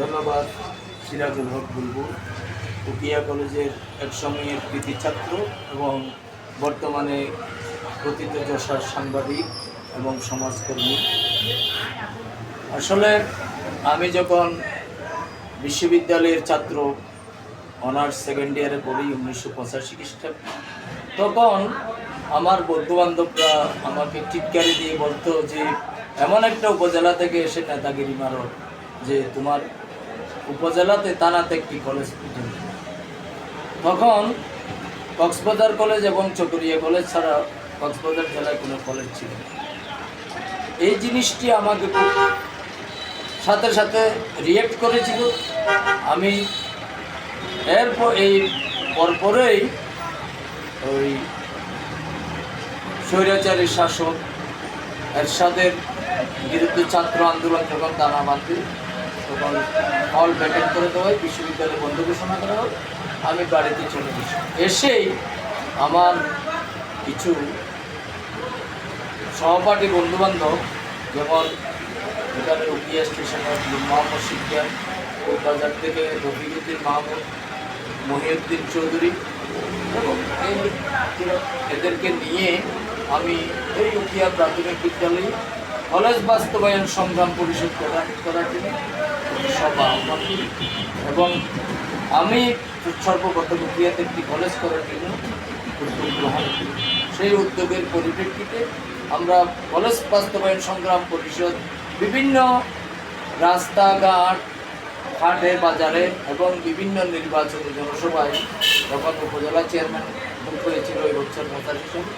ধন্যবাদ, সিরাজুল হক বুলবুল। উকিয়া কলেজের এক সময়ের কৃতি ছাত্র এবং বর্তমানে কথিত যশার সাংবাদিক এবং সমাজকর্মী। আসলে আমি যখন বিশ্ববিদ্যালয়ের ছাত্র, অনার্স সেকেন্ড ইয়ারে পড়ি উনিশশো পঁচাশি খ্রিস্টাব্দে, তখন আমার বন্ধুবান্ধবরা আমাকে টিটকারি দিয়ে বলতো যে, এমন একটা উপজেলা থেকে এসে নেতাগিরি মারো যে তোমার উপজেলাতে তানাতে একটি কলেজ পর্যন্ত তখন কক্সবাজার কলেজ এবং চকরিয়া কলেজ ছাড়া কক্সবাজার জেলায় কোনো কলেজ ছিল এই জিনিসটি আমাকে সাথে সাথে রিয়েক্ট করেছিল। আমি এরপর এই পরপরেই ওই স্বৈরাচারী শাসক, এরশাদের বিরুদ্ধে ছাত্র আন্দোলন যখন দানা বাঁধে তখন হল ব্যাকেট করে দেওয়া হয়, বিশ্ববিদ্যালয় বন্ধ ঘোষণা করা হয় আমি বাড়িতে চলে গেছি এসেই আমার কিছু সহপাঠী বন্ধুবান্ধব, যেমন এখানে রুকিয়া স্টেশনের মোহাম্মদ ওই বাজার থেকে রফিকুদ্দিন মাহমুদ, মহিউদ্দিন চৌধুরী এবং এদেরকে নিয়ে আমি এই রুকিয়া প্রাথমিক বিদ্যালয়ে কলেজ বাস্তবায়ন সংগ্রাম পরিষদ প্রদান করার জন্য সভা এবং আমি সর্বপ্রথম উকিয়াতে একটি কলেজ করার জন্য উদ্যোগ গ্রহণ করি। সেই উদ্যোগের পরিপ্রেক্ষিতে আমরা কলেজ বাস্তবায়ন সংগ্রাম পরিষদ বিভিন্ন রাস্তাঘাট, হাটে, বাজারে এবং বিভিন্ন নির্বাচনী জনসভায় যখন উপজেলা চেয়ারম্যান হয়েছিল ওই বছর মতার হিসেবে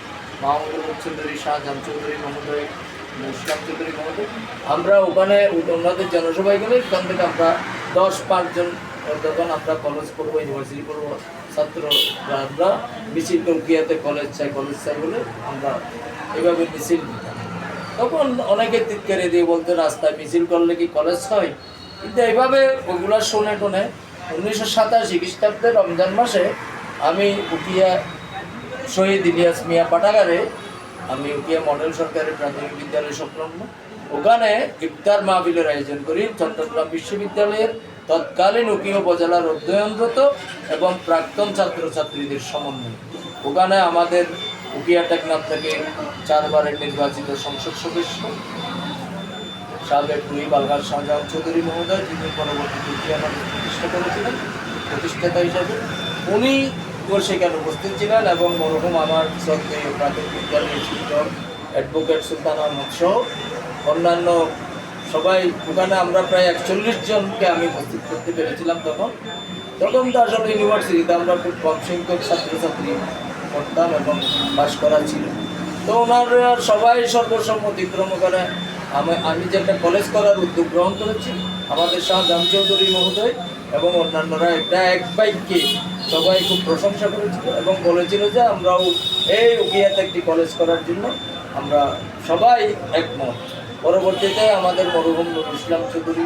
মাহমুদুল চৌধুরী ইসলাম চৌধুরী মহোদয় আমরা ওখানে ওনাদের জনসভায় গেলে ওখান থেকে আমরা দশ পাঁচজন যখন আমরা কলেজ করব ইউনিভার্সিটি করব। ছাত্ররা আমরা মিছিল টঙ্কিয়াতে কলেজ চাই কলেজ চাই বলে আমরা এভাবে মিছিল তখন অনেকে তিতকারি দিয়ে বলতে, রাস্তায় মিছিল করলে কি কলেজ হয়? কিন্তু এইভাবে ওগুলো শুনে টনে উনিশশো সাতাশি খ্রিস্টাব্দে রমজান মাসে আমি উকিয়া শহীদ ইলিয়াস মিয়া পাঠাগারে আমি উকিয়া মডেল সরকারি প্রাথমিক বিদ্যালয় সংলগ্ন। ওখানে ইফতার মাহফিলের আয়োজন করি। চট্টগ্রাম বিশ্ববিদ্যালয়ের তৎকালীন উকিয়া উপজেলার অধ্যয়নরত এবং প্রাক্তন ছাত্রছাত্রীদের সমন্বয়। ওখানে আমাদের উকিয়া টেকনাফ থেকে চারবারের নির্বাচিত সংসদ সদস্য, সাবেক দুই বালগার শাহজাহান চৌধুরী মহোদয়, যিনি পরবর্তীতে উকিয়া প্রতিষ্ঠা করেছিলেন, প্রতিষ্ঠাতা হিসাবে। উনি ও সেখানে উপস্থিত ছিলেন এবং মরহুম আমার শ্রদ্ধেয় প্রাথমিক বিদ্যালয়ের শিক্ষক অ্যাডভোকেট সুলতান আহমদ সহ অন্যান্য সবাই, ওখানে আমরা প্রায় একচল্লিশ জনকে আমি উপস্থিত করতে পেরেছিলাম তখন। তখন তো আসলে ইউনিভার্সিটিতে আমরা খুব কম সংখ্যক ছাত্রছাত্রী পড়তাম এবং পাশ করা ছিল। তো ওনারা সবাই সর্বসম্মতিক্রম করে আমি আমি যে একটা কলেজ করার উদ্যোগ গ্রহণ করেছি, আমাদের শাহজাহান চৌধুরী মহোদয় এবং অন্যান্যরা একটা এক বাইককে সবাই খুব প্রশংসা করেছিল এবং বলেছিল যে আমরাও এই উকিয়াতে একটি কলেজ করার জন্য আমরা সবাই একমত। পরবর্তীতে আমাদের মরহুম নুরুল ইসলাম চৌধুরী,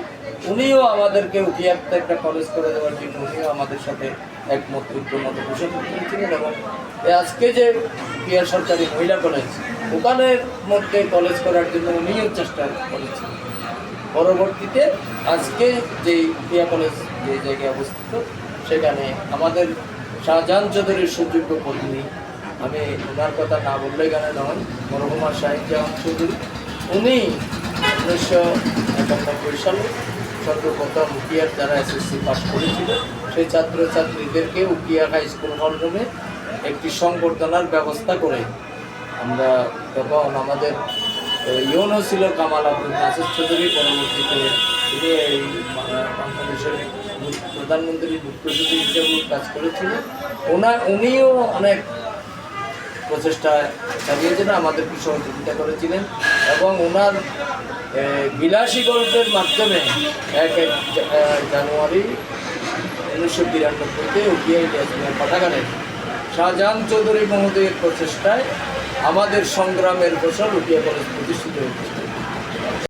উনিও আমাদেরকে উকিয়াতে একটা কলেজ করে দেওয়ার জন্য উনিও আমাদের সাথে একমত ঐক্যমত পোষণ করেছিলেন এবং আজকে যে উকিয়া সরকারি মহিলা কলেজ ওখানের মধ্যে কলেজ করার জন্য উনিও চেষ্টা করেছিলেন পরবর্তীতে আজকে যে উকিয়া কলেজ যে জায়গায় অবস্থিত সেখানে আমাদের শাহজাহান চৌধুরীর সুযোগ্য পত্নী। আমি ওনার কথা না বললে এখানে নয়, মরহুমা শাহিদ জাহান চৌধুরী। উনি উনিশশো একানব্বই সালে সর্বপ্রথম উকিয়ার যারা এসএসসি পাস করেছিল সেই ছাত্রছাত্রীদেরকে উকিয়া হাই স্কুল হল রুমে একটি সংবর্ধনার ব্যবস্থা করে আমরা তখন আমাদের ইউনো ছিল কামাল আব্দুল নাসির চৌধুরী পরবর্তীতে তিনি এই বাংলাদেশের প্রধানমন্ত্রী মুখ্য সচিব হিসেবে কাজ করেছিলেন। ওনার, উনিও অনেক প্রচেষ্টা চালিয়েছিলেন আমাদেরকে সহযোগিতা করেছিলেন এবং ওনার বিলাসী গল্পের মাধ্যমে এক এক জানুয়ারি উনিশশো বিরানব্বইতে মিয়া পাঠাগারের শাহজাহান চৌধুরী মহোদয়ের প্রচেষ্টায় আমাদের সংগ্রামের ফসল উকিয়া কলেজ প্রতিষ্ঠিত হয়েছে